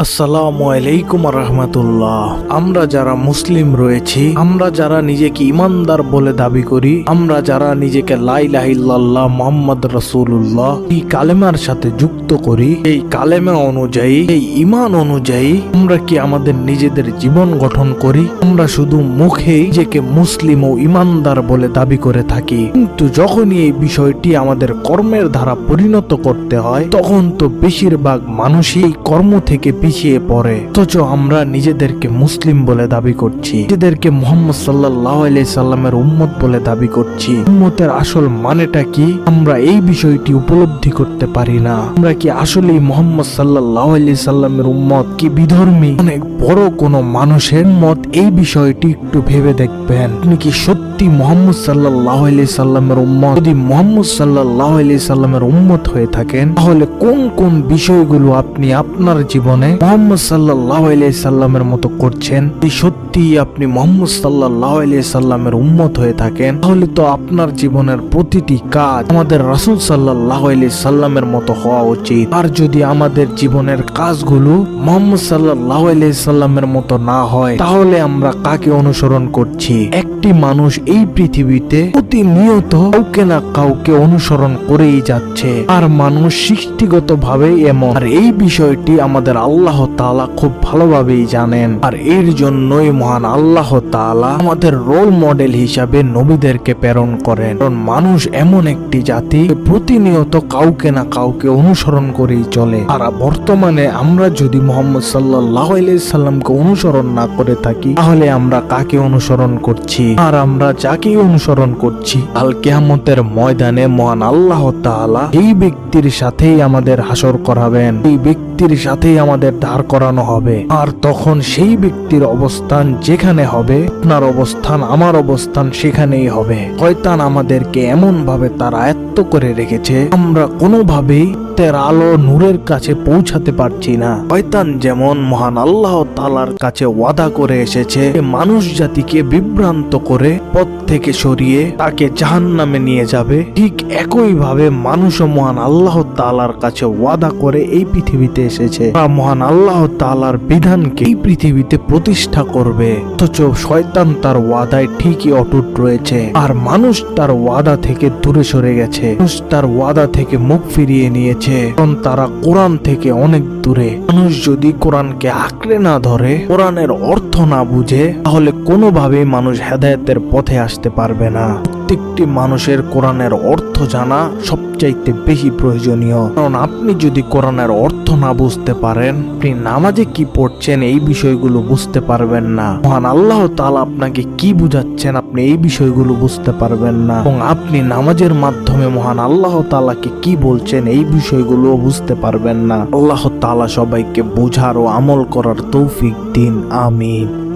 আসসালামু আলাইকুম রহমতুল্লাহ। আমরা যারা মুসলিম রয়েছি, আমরা যারা নিজেকে ইমানদার বলে দাবি করি, আমরা যারা নিজেকে লাইলাহিল্লাহ মোহাম্মদ রসুল্লাহ এই কালেমার সাথে যুক্ত করি, এই কালেমা অনুযায়ী, এই ইমান অনুযায়ী আমরা কি আমাদের নিজেদের জীবন গঠন করি? আমরা শুধু মুখেই নিজেকে মুসলিম ও ইমানদার বলে দাবি করে থাকি। কিন্তু যখনই এই বিষয়টি আমাদের কর্মের দ্বারা পরিণত করতে হয়, তখন তো বেশিরভাগ মানুষই কর্ম থেকে পিছিয়ে পড়ে। অথচ আমরা নিজেদেরকে মুসলিম বলে দাবি করছি। নিজেদেরকে মোহাম্মদ সাল্লাহ সাল্লামের উম্মত বলে দাবি করছি। উম্মতের আসল মানেটা কি? আমরা এই বিষয়টি উপলব্ধি করতে পারি না। আমরা কি আসলেই মোহাম্মদ সাল্লাহ সাল্লামের উম্মত? কি বিধর্মী? অনেক বড় কোনো মানুষের মত এই বিষয়টি একটু ভেবে দেখবেন। আপনি কি সত্যি মোহাম্মদ সাল্লাহ সাল্লামের উম্মত? যদি মোহাম্মদ সাল্লাহ সাল্লামের উম্মত হয়ে থাকেন, তাহলে কোন কোন বিষয়গুলো আপনি আপনার জীবনে মোহাম্মদ সাল্লাহ সাল্লামের মতো করছেন। সত্যি আপনি মোহাম্মদ সাল্লাহ সাল্লামের উম্মত হয়ে থাকেন, তাহলে তো আপনার জীবনের প্রতিটি কাজ আমাদের রাসূল সাল্লাহ সাল্লামের মতো হওয়া উচিত। আর যদি আমাদের জীবনের কাজগুলো মোহাম্মদ সাল্লাহ সাল্লামের মতো না হয়, তাহলে আমরা কাকে অনুসরণ করছি? একটি মানুষ এই পৃথিবীতে প্রতিনিয়ত কাউকে না কাউকে অনুসরণ করেই যাচ্ছে। আর মানুষ সৃষ্টিগত ভাবে এমন। আর এই বিষয়টি আমাদের আল্লাহ তাআলা খুব ভালোভাবেই জানেন। আর এর জন্যই মহান আল্লাহ তাআলা আমাদের রোল মডেল হিসাবে নবীদেরকে প্রেরণ করেন। কারণ মানুষ এমন একটি জাতি প্রতিনিয়ত কাউকে না কাউকে অনুসরণ করেই চলে। আর বর্তমানে আমরা যদি মোহাম্মদ সাল্লাহ সাল্লামকে অনুসরণ না করে থাকি, তাহলে আমরা কাকে অনুসরণ করছি? আর আমরা যাকে অনুসরণ করছি আল কেয়ামতের ময়দানে মহান আল্লাহ তাআলা এই ব্যক্তির সাথেই আমাদের হাসর করাবেন। এই ব্যক্তির সাথেই আমাদের দাঁড় করানো হবে। আর তখন সেই ব্যক্তির অবস্থান যেখানে হবে, আপনার অবস্থান, আমার অবস্থান সেখানেই হবে। কয়তান আমাদেরকে এমন ভাবে তার আয়ত্ত করে রেখেছে, আমরা কোনোভাবেই তের আলো নূরের কাছে পৌঁছাতে পারছি না। শয়তান যেমন মহান আল্লাহ তালার কাছে ওয়াদা করে এসেছে মানুষ জাতিকে বিভ্রান্ত করে পথ থেকে সরিয়ে তাকে জাহান নামে নিয়ে যাবে। ঠিক একই ভাবে মানুষও মহান আল্লাহ তালার কাছে ওয়াদা করে এই পৃথিবীতে এসেছে। মহান আল্লাহ তালার বিধানকে এই পৃথিবীতে প্রতিষ্ঠা করবে। অথচ শয়তান তার ওয়াদায় ঠিকই অটুট রয়েছে, আর মানুষ তার ওয়াদা থেকে দূরে সরে গেছে। মানুষ তার ওয়াদা থেকে মুখ ফিরিয়ে নিয়েছে। কারণ তারা কোরআন থেকে অনেক দূরে। মানুষ যদি কোরআনকে আঁকড়ে না ধরে, কোরআনের অর্থ না বুঝে, তাহলে কোনোভাবেই মানুষ হেদায়তের পথে আসতে পারবে না। প্রত্যেকটি মানুষের কোরআনের অর্থ জানা সবচাইতে বেশি প্রয়োজনীয়। কারণ আপনি যদি কোরআনের অর্থ না বুঝতে পারেন, আপনি নামাজে কি পড়ছেন এই বিষয়গুলো বুঝতে পারবেন না। মহান আল্লাহ তাআলা আপনাকে কি বুঝাচ্ছেন আপনি এই বিষয়গুলো বুঝতে পারবেন না। এবং আপনি নামাজের মাধ্যমে মহান আল্লাহ তালাকে কি বলছেন এই বিষয়গুলো বুঝতে পারবেন না। আল্লাহ তালা সবাইকে বোঝার ও আমল করার তৌফিক দিন। আমিন।